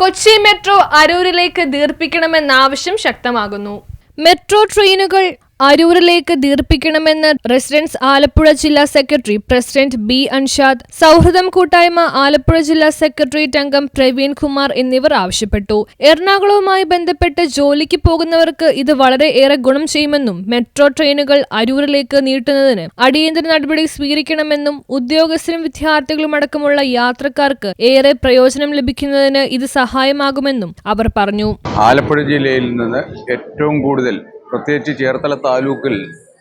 Kochi metro അരൂരിലേക്ക് ദീർപ്പിക്കണമെന്ന ആവശ്യം ശക്തമാകുന്നു. Metro ട്രെയിനുകൾ അരൂരിലേക്ക് ദീർപ്പിക്കണമെന്ന് റെസിഡൻസ് ആലപ്പുഴ ജില്ലാ സെക്രട്ടറി പ്രസിഡന്റ് ബി അൻഷാദ് സൗഹൃദം കൂട്ടായ്മ ആലപ്പുഴ ജില്ലാ സെക്രട്ടേറിയറ്റ് അംഗം പ്രവീൺ കുമാർ എന്നിവർ ആവശ്യപ്പെട്ടു. എറണാകുളവുമായി ബന്ധപ്പെട്ട് ജോലിക്ക് പോകുന്നവർക്ക് ഇത് വളരെ ഏറെ ഗുണം ചെയ്യുമെന്നും മെട്രോ ട്രെയിനുകൾ അരൂരിലേക്ക് നീട്ടുന്നതിന് അടിയന്തര നടപടി സ്വീകരിക്കണമെന്നും ഉദ്യോഗസ്ഥരും വിദ്യാർത്ഥികളും അടക്കമുള്ള യാത്രക്കാർക്ക് ഏറെ പ്രയോജനം ലഭിക്കുന്നതിന് ഇത് സഹായമാകുമെന്നും അവർ പറഞ്ഞു. ആലപ്പുഴ ജില്ലയിൽ നിന്ന് ഏറ്റവും കൂടുതൽ പ്രത്യേകിച്ച് ചേർത്തല താലൂക്കിൽ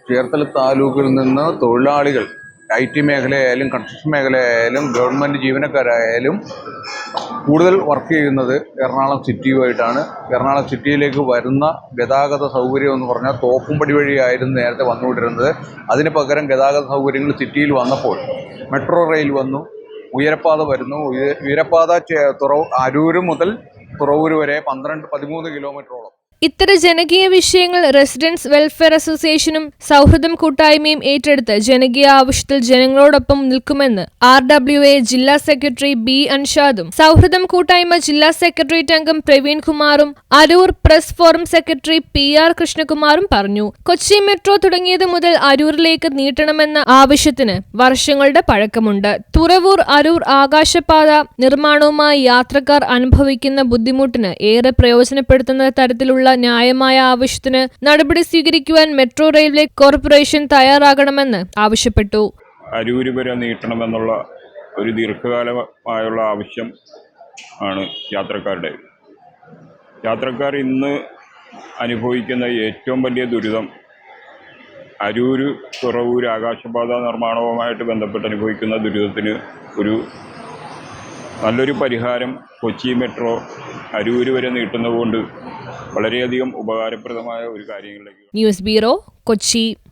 ചേർത്തല താലൂക്കിൽ നിന്ന് തൊഴിലാളികൾ ഐ ടി മേഖലയായാലും കൺസ്ട്രക്ഷൻ മേഖലയായാലും ഗവൺമെന്റ് ജീവനക്കാരായാലും കൂടുതൽ വർക്ക് ചെയ്യുന്നത് എറണാകുളം സിറ്റിയുമായിട്ടാണ് എറണാകുളം സിറ്റിയിലേക്ക് വരുന്ന ഗതാഗത സൗകര്യം എന്ന് പറഞ്ഞാൽ തോപ്പുംപടി വഴിയായിരുന്നു നേരത്തെ വന്നുകൊണ്ടിരുന്നത്. അതിന് പകരം ഗതാഗത സൗകര്യങ്ങൾ സിറ്റിയിൽ വന്നപ്പോൾ മെട്രോ റെയിൽ വന്നു ഉയരപ്പാത വരുന്നു. ഉയ- ഉയരപ്പാത തുറ തുറവ് അരൂര് മുതൽ തുറവൂർ വരെ പന്ത്രണ്ട് പതിമൂന്ന് കിലോമീറ്ററോളം ഇത്തരം ജനകീയ വിഷയങ്ങൾ റെസിഡൻസ് വെൽഫെയർ അസോസിയേഷനും സൗഹൃദം കൂട്ടായ്മയും ഏറ്റെടുത്ത് ജനകീയ ആവശ്യത്തിൽ ജനങ്ങളോടൊപ്പം നിൽക്കുമെന്ന് ആർ ഡബ്ല്യു എ ജില്ലാ സെക്രട്ടറി ബി അൻഷാദും സൗഹൃദം കൂട്ടായ്മ ജില്ലാ സെക്രട്ടേറിയറ്റ് അംഗം പ്രവീൺ കുമാറും Aroor press forum secretary P R കൃഷ്ണകുമാറും പറഞ്ഞു. കൊച്ചി മെട്രോ തുടങ്ങിയത് മുതൽ അരൂരിലേക്ക് നീട്ടണമെന്ന ആവശ്യത്തിന് വർഷങ്ങളുടെ പഴക്കമുണ്ട്. തുറവൂർ അരൂർ ആകാശപാത നിർമ്മാണവുമായി യാത്രക്കാർ അനുഭവിക്കുന്ന ബുദ്ധിമുട്ടിന് ഏറെ പ്രയോജനപ്പെടുത്തുന്ന തരത്തിലുള്ള ന്യായമായ ആവശ്യത്തിന് നടപടി സ്വീകരിക്കുവാൻ മെട്രോ റെയിൽവേ കോർപ്പറേഷൻ തയ്യാറാകണമെന്ന് ആവശ്യപ്പെട്ടു. അരൂര് വരെ നീട്ടണമെന്നുള്ള ഒരു ദീർഘകാലമായുള്ള ആവശ്യം ആണ് യാത്രക്കാരുടെ. യാത്രക്കാർ ഇന്ന് അനുഭവിക്കുന്ന ഏറ്റവും വലിയ ദുരിതം അരൂര് തുറവൂർ ആകാശപാത നിർമ്മാണവുമായിട്ട് ബന്ധപ്പെട്ട് അനുഭവിക്കുന്ന ദുരിതത്തിന് ഒരു നല്ലൊരു പരിഹാരം കൊച്ചി മെട്രോ അരൂര് വരെ നീട്ടുന്നതുകൊണ്ട് വളരെയധികം ഉപകാരപ്രദമായ ഒരു കാര്യങ്ങളിലേക്ക് ന്യൂസ് ബ്യൂറോ കൊച്ചി